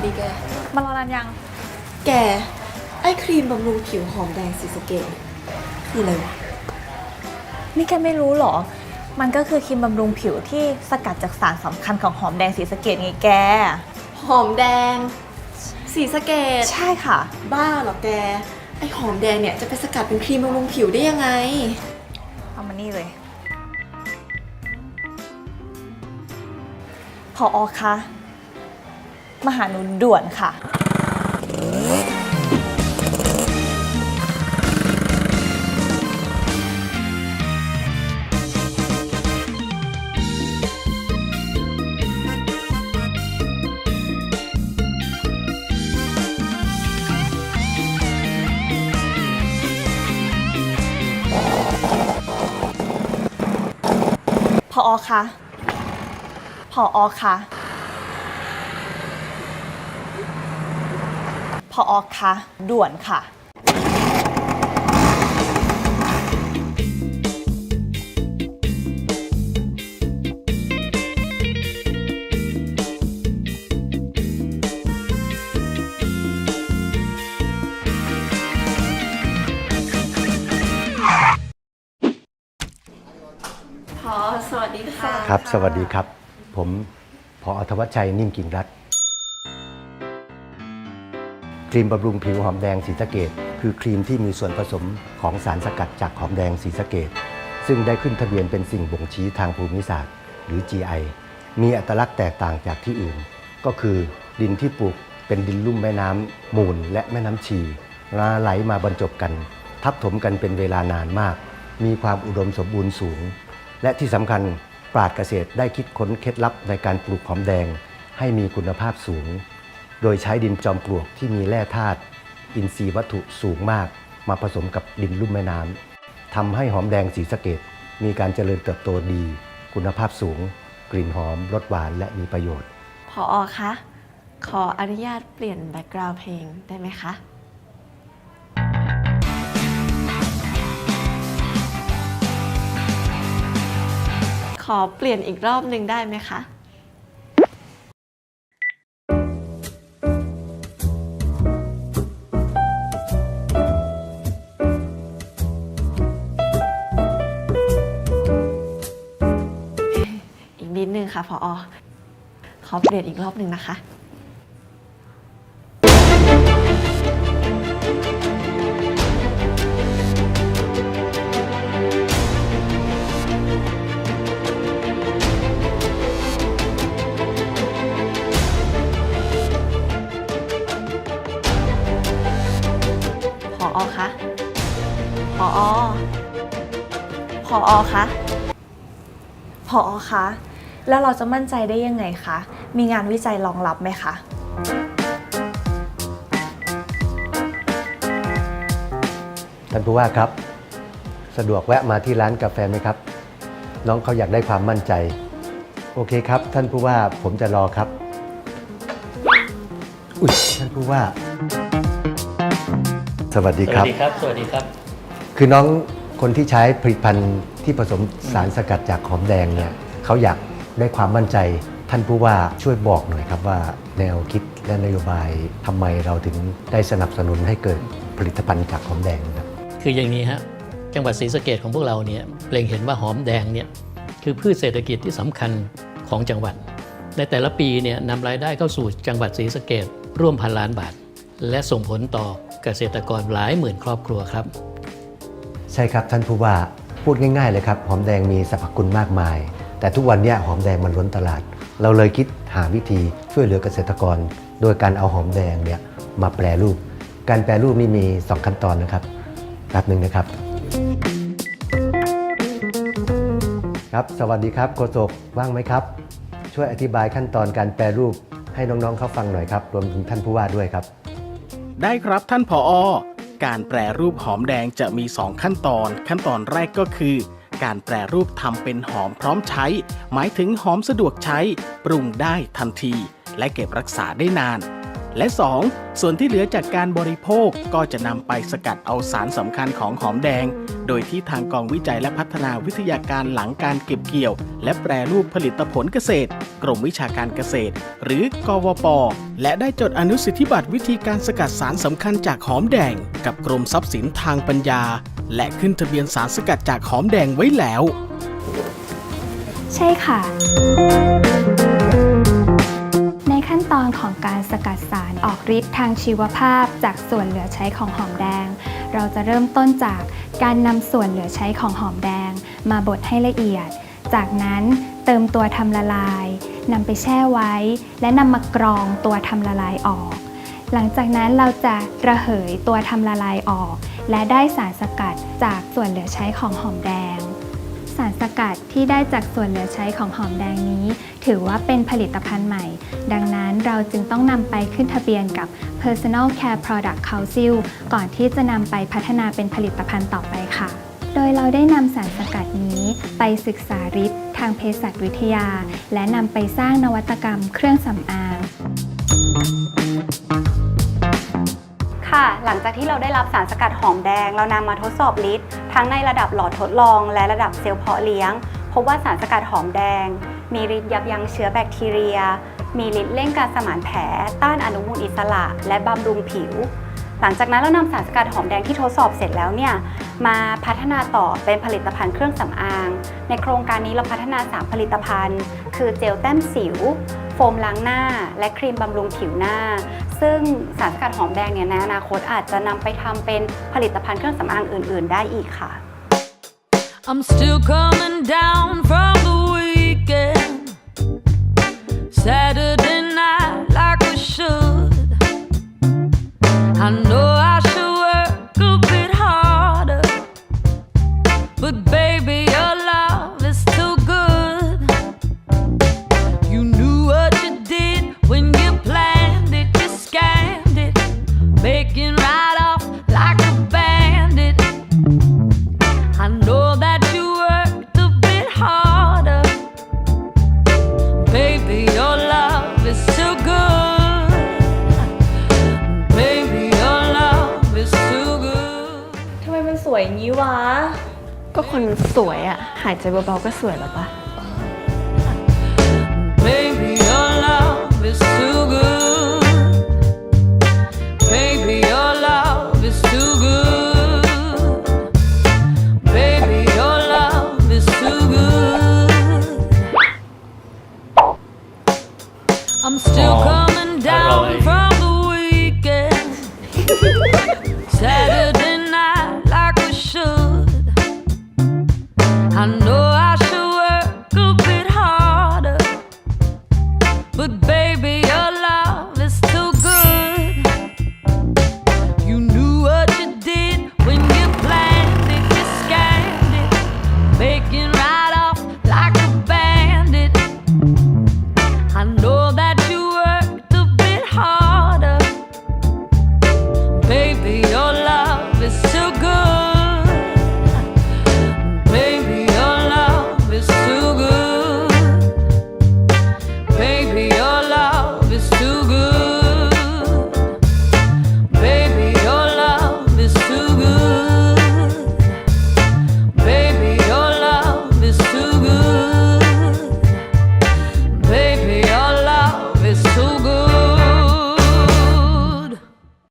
เอิญเออดีแก มารอนานยัง แก ไอ้ครีมบำรุงผิวหอมแดงสีสะเกตคืออะไรวะ นี่แกไม่รู้เหรอ มันก็คือครีมบำรุงผิวที่สกัดจากสารสำคัญของหอมแดงสีสะเกดไงแก หอมแดง สีสะเกตใช่ค่ะ บ้าเหรอแก ไอ้หอมแดงเนี่ยจะไปสกัดเป็นครีมบำรุงผิวได้ยังไง เอามานี่เลย พออคะ มาหาหนูด่วนค่ะ พออคะ พออคะ พออคะด่วนค่ะ พอสวัสดีค่ะ ครับ สวัสดีครับ ผมพออธวัชชัยนิ่มกิ่งรัตน์ ครีมบำรุงผิวหอมแดงสีสะเกดคือครีมที่มีส่วนผสมของสารสกัดจากหอมแดงสีสะเกดซึ่งได้ขึ้นทะเบียนเป็นสิ่งบ่งชี้ทางภูมิศาสตร์ หรือ GI มีอัตลักษณ์แตกต่างจากที่อื่น ก็คือดินที่ปลูกเป็นดินลุ่มแม่น้ำมูลและแม่น้ำชีลาไหลมาบรรจบกัน ทับถมกันเป็นเวลานานมาก มีความอุดมสมบูรณ์สูง และที่สำคัญปราดเกษตรได้คิดค้นเคล็ดลับในการปลูกหอมแดง ให้มีคุณภาพสูง โดยใช้ดินจอมปลวกที่มีแร่ธาตุอินทรีย์วัตถุสูงมาก มาผสมกับดินลุ่มแม่น้ำทำให้หอมแดงสีสะเกดมีการเจริญเติบโตดี คุณภาพสูง กลิ่นหอมรสหวานและมีประโยชน์ พออคะ ขออนุญาตเปลี่ยนแบ็กกราวด์เพลงได้ไหมคะ ขอเปลี่ยนอีกรอบหนึ่งได้ไหมคะ ค่ะพออขอเปลี่ยนอีกรอบหนึ่งนะคะพออคะพออพออคะพออคะ แล้วเราจะมั่นใจได้ยังไงคะ มีงานวิจัยรองรับไหมคะท่านผู้ว่าครับ สะดวกแวะมาที่ร้านกาแฟไหมครับ น้องเขาอยากได้ความมั่นใจ โอเคครับ ท่านผู้ว่าผมจะรอครับ อุ้ยท่านผู้ว่า สวัสดีสควัรับสดีครับ สวัสดีครับ คือน้องคนที่ใช้ผลิตภัณฑ์ที่ผสมสารสกัดจากหอมแดงเนี่ยเขาอยาก ได้ความมั่นใจ ท่านผู้ว่าช่วยบอกหน่อยครับว่า แนวคิดและนโยบายทำไมเราถึงได้สนับสนุนให้เกิดผลิตภัณฑ์จากหอมแดงครับคืออย่างนี้ฮะจังหวัดศรีสะเกดของพวกเราเนี่ยเล็งเห็นว่าหอมแดงเนี่ยคือพืชเศรษฐกิจที่สำคัญของจังหวัด ในแต่ละปีเนี่ยนำรายได้เข้าสู่จังหวัดศรีสะเกดร่วมพันล้านบาท และส่งผลต่อเกษตรกรหลายหมื่นครอบครัวครับ ใช่ครับท่านผู้ว่าพูดง่ายๆเลยครับหอมแดงมีสรรพคุณมากมาย แต่ทุกวันนี้หอมแดงมันล้นตลาด เราเลยคิดหาวิธีช่วยเหลือเกษตรกร โดยการเอาหอมแดงเนี่ยมาแปรรูป การแปรรูปนี่มี 2 ขั้นตอนนะครับแป๊บหนึ่งนะครับ ครับ สวัสดีครับโกศกว่างไหมครับ ช่วยอธิบายขั้นตอนการแปรรูปให้น้องๆเขาฟังหน่อยครับ รวมถึงท่านผู้ว่าด้วยครับ ได้ครับท่านผอ การแปรรูปหอมแดงจะมี 2 ขั้นตอน ขั้นตอนแรกก็คือ การแปรรูปทำเป็นหอมพร้อมใช้ หมายถึงหอมสะดวกใช้ ปรุงได้ทันที และเก็บรักษาได้นาน และ 2. ส่วนที่เหลือจากการบริโภคก็จะนำไปสกัดเอาสารสำคัญของหอมแดง โดยที่ทางกองวิจัยและพัฒนาวิทยาการหลังการเก็บเกี่ยว และแปรรูปผลิตผลเกษตร กรมวิชาการเกษตร หรือกวป และได้จดอนุสิทธิบัตรวิธีการสกัดสารสำคัญจากหอมแดง กับกรมทรัพย์สินทางปัญญา และขึ้นทะเบียนสารสกัดจากหอมแดงไว้แล้ว ใช่ค่ะ ขั้นตอนของการสกัดสารออกฤทธิ์ทางชีวภาพ จากส่วนเหลือใช้ของหอมแดง เราจะเริ่มต้นจากการนำส่วนเหลือใช้ของหอมแดง มาบดให้ละเอียด จากนั้นเติมตัวทำละลายนำไปแช่ไว้ และนำมากรองตัวทำละลายออก หลังจากนั้นเราจะระเหยตัวทำละลายออก และได้สารสกัดจากส่วนเหลือใช้ของหอมแดง สารสกัดที่ได้จากส่วนเหลือใช้ของหอมแดงนี้ ถือว่าเป็นผลิตภัณฑ์ใหม่ ดังนั้นเราจึงต้องนำไปขึ้นทะเบียนกับ Personal Care Product Council ก่อนที่จะนำไปพัฒนาเป็นผลิตภัณฑ์ต่อไปค่ะ โดยเราได้นำสารสกัดนี้ไปศึกษาฤทธิ์ทางเภสัชวิทยา และนำไปสร้างนวัตกรรมเครื่องสำอาง ค่ะ หลังจากที่เราได้รับสารสกัดหอมแดง เรานำมาทดสอบฤทธิ์ทั้งในระดับหลอดทดลอง และระดับเซลล์เพาะเลี้ยง พบว่าสารสกัดหอมแดง มีฤทธิ์ยับยั้งเชื้อแบคทีเรีย มีฤทธิ์เร่งการสมานแผล ต้านอนุมูลอิสระ และบำรุงผิว หลังจากนั้นเรานำสารสกัดหอมแดงที่ทดสอบเสร็จแล้วเนี่ยมาพัฒนาต่อเป็นผลิตภัณฑ์เครื่องสำอาง ในโครงการนี้เราพัฒนา 3 ผลิตภัณฑ์ คือเจลแต้มสิว โฟมล้างหน้า และครีมบำรุงผิวหน้า ซึ่งสารสกัดหอมแดงเนี่ยในอนาคตอาจจะนำไปทำเป็นผลิตภัณฑ์เครื่องสำอางอื่น ๆ ได้อีกค่ะ I'm still coming down from the weekend. Saturday ก็คนมันสวยอะหายใจเบาๆก็สวยแล้วปะ Baby, your love is too good.